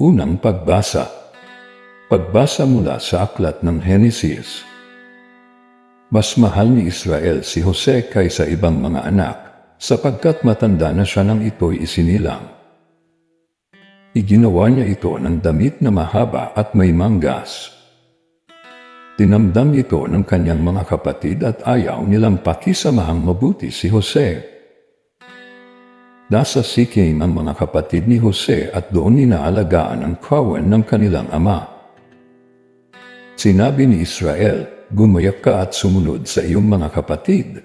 Unang pagbasa. Pagbasa mula sa aklat ng Henesis. Mas mahal ni Israel si Jose kaysa ibang mga anak, sapagkat matanda na siya nang ito'y isinilang. Iginawa niya ito ng damit na mahaba at may manggas. Tinamdam ito ng kanyang mga kapatid at ayaw nilang pakisamahang mabuti si Jose. Nasa Sikim ang mga kapatid ni Jose at doon inaalagaan ang kawan ng kanilang ama. Sinabi ni Israel, gumayak ka at sumunod sa iyong mga kapatid.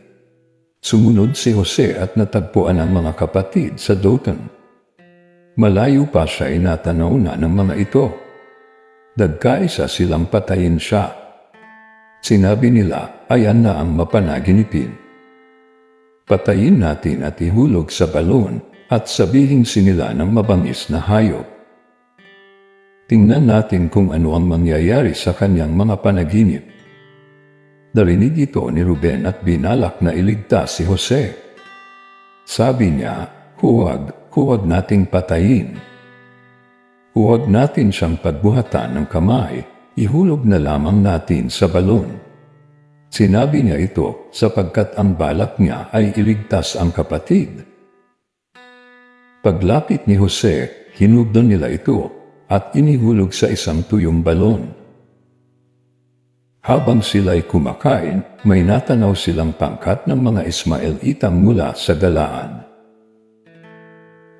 Sumunod si Jose at natagpuan ang mga kapatid sa Dothan. Malayo pa siya inatanaw na ng mga ito. Dagkaisa silang patayin siya. Sinabi nila, ayan na ang mapanaginipin. Patayin natin at ihulog sa balon at sabihin sinila ng mabangis na hayop. Tingnan natin kung ano ang mangyayari sa kanyang mga panaginip. Narinig ito ni Ruben at binalak na iligtas si Jose. Sabi niya, huwag, huwag nating patayin. Huwag natin siyang pagbuhatan ng kamay, ihulog na lamang natin sa balon. Sinabi niya ito sapagkat ang balak niya ay iligtas ang kapatid. Paglapit ni Jose, hinubdon nila ito at inihulog sa isang tuyong balon. Habang sila'y kumakain, may natanaw silang pangkat ng mga Ismaelitang mula sa galaan.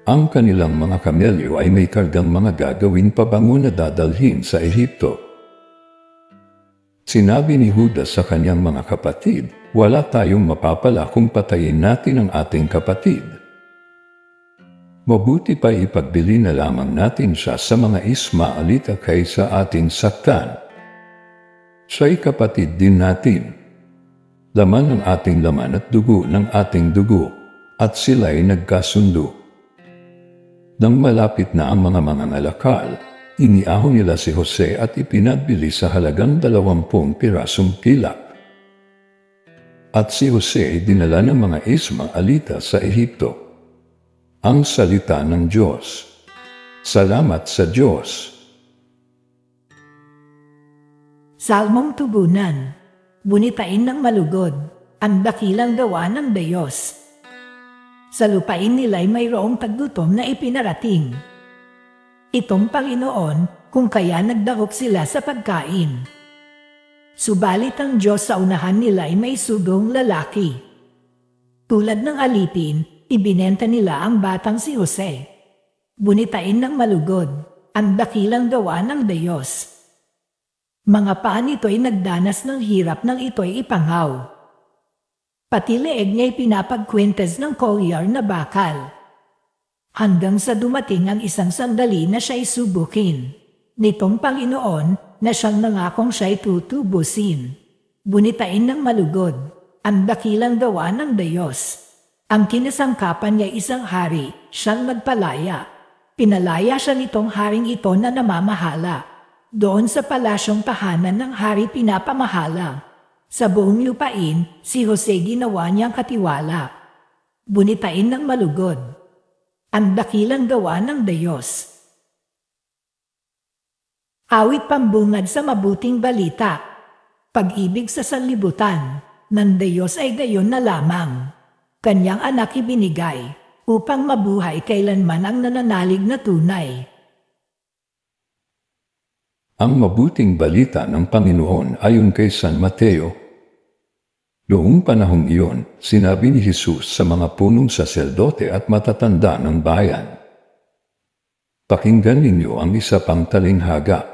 Ang kanilang mga kamelyo ay may kargang mga gagawin pabango na dadalhin sa Ehipto. Sinabi ni Judas sa kanyang mga kapatid, wala tayong mapapala kung patayin natin ang ating kapatid. Mabuti pa ipagbili na lamang natin siya sa mga Ismaelita kaysa ating saktan. Siya'y kapatid din natin. Laman ng ating laman at dugo ng ating dugo, at sila'y nagkasundo. Nang malapit na ang mga mangangalakal, Iniahon nila si Jose at ipinabili sa halagang dalawampung pirasong pilak. At si Jose dinala ng mga Ismaelita sa Ehipto. Ang salita ng Diyos. Salamat sa Diyos. Salmong tubunan, bunitain ng malugod, ang dakilang gawa ng Diyos. Sa lupain nila'y mayroong tagdutom na ipinarating. Itong Panginoon kung kaya nagdakok sila sa pagkain. Subalit ang Diyos sa unahan nila ay may sugong lalaki. Tulad ng alipin, ibinenta nila ang batang si Jose. Bunitain ng malugod, ang dakilang gawa ng Diyos. Mga paan ito'y nagdanas ng hirap nang ito'y ipanghaw. Pati leeg niya'y pinapagkwentes ng kolyar na bakal. Hanggang sa dumating ang isang sandali na siya'y subukin. Nitong Panginoon na siyang nangakong siya'y tutubusin. Bunitain ng malugod, ang dakilang gawa ng Diyos. Ang kinasangkapan niya isang hari, siyang magpalaya. Pinalaya siya nitong haring ito na namamahala. Doon sa palasyong tahanan ng hari pinapamahala. Sa buong lupain, si Jose ginawa niyang katiwala. Bunitain ng malugod. Ang dakilang gawa ng Diyos. Awit pambungad sa mabuting balita. Pag-ibig sa sanlibutan ng Diyos ay gayon na lamang. Kanyang anak ibinigay upang mabuhay kailanman ang nananalig na tunay. Ang mabuting balita ng Panginoon ayon kay San Mateo. Noong panahong iyon, sinabi ni Jesus sa mga punong saseldote at matatanda ng bayan, Pakinggan ninyo ang isa pang talinghaga.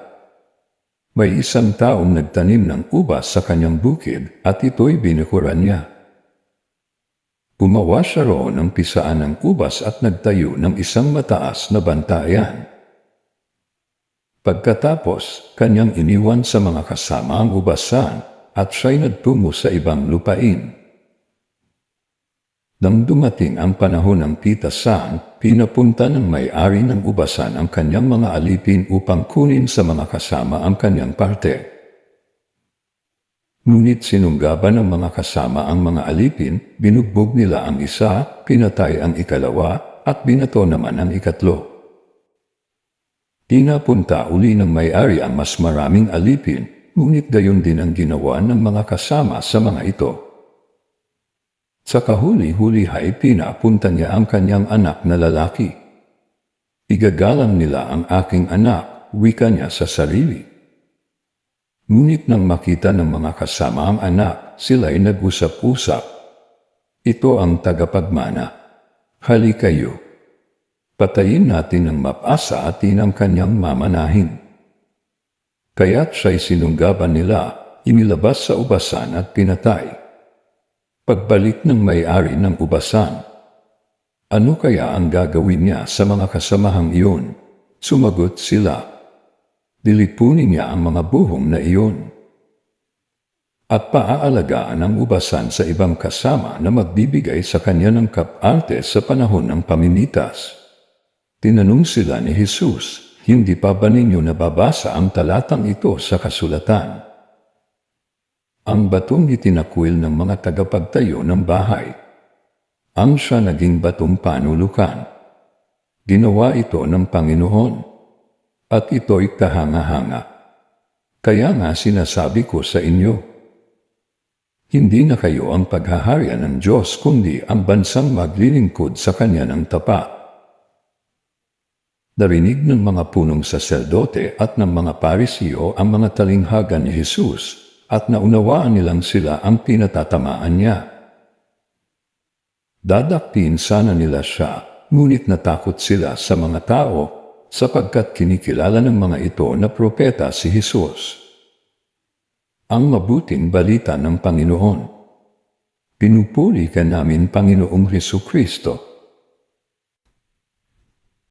May isang taong nagtanim ng ubas sa kanyang bukid at ito'y binukuran niya. Gumawa siya roon ng pisaan ng ubas at nagtayo ng isang mataas na bantayan. Pagkatapos, kanyang iniwan sa mga kasama ang ubasan at siya'y nagtungo sa ibang lupain. Nang dumating ang panahon ng pitasan, pinapunta ng may-ari ng ubasan ang kanyang mga alipin upang kunin sa mga kasama ang kanyang parte. Ngunit sinunggaban ng mga kasama ang mga alipin, binugbog nila ang isa, pinatay ang ikalawa, at binato naman ang ikatlo. Tinapunta uli ng may-ari ang mas maraming alipin, ngunit gayon din ang ginawa ng mga kasama sa mga ito. Sa kahuli-huli ay pinapunta niya ang kanyang anak na lalaki. Igagalang nila ang aking anak, wika niya sa sarili. Ngunit nang makita ng mga kasama ang anak, sila'y nag-usap-usap. Ito ang tagapagmana. Hali kayo. Patayin natin ang mapasa at ang kanyang mamanahin. Kaya't siya'y sinunggaban nila, inilabas sa ubasan at pinatay. Pagbalik ng may-ari ng ubasan, ano kaya ang gagawin niya sa mga kasamahang iyon? Sumagot sila. Dilipunin niya ang mga buhong na iyon. At paaalagaan ang ubasan sa ibang kasama na magbibigay sa kanya ng kaparte sa panahon ng pamimitas. Tinanong sila ni Jesus, hindi pa ba ninyo nababasa ang talatang ito sa kasulatan? Ang batong itinakwil ng mga tagapagtayo ng bahay. Ang siya naging batong panulukan. Ginawa ito ng Panginoon. At ito'y kahanga-hanga. Kaya nga sinasabi ko sa inyo, hindi na kayo ang paghaharian ng Diyos kundi ang bansang maglilingkod sa Kanya ng tapat. Narinig ng mga punong saserdote at ng mga parisiyo ang mga talinghaga ni Jesus at naunawaan nilang sila ang pinatatamaan niya. Dadaktin sana nila siya, ngunit natakot sila sa mga tao sapagkat kinikilala ng mga ito na propeta si Jesus. Ang mabuting balita ng Panginoon. Pinupuli ka namin, Panginoong Heso Kristo,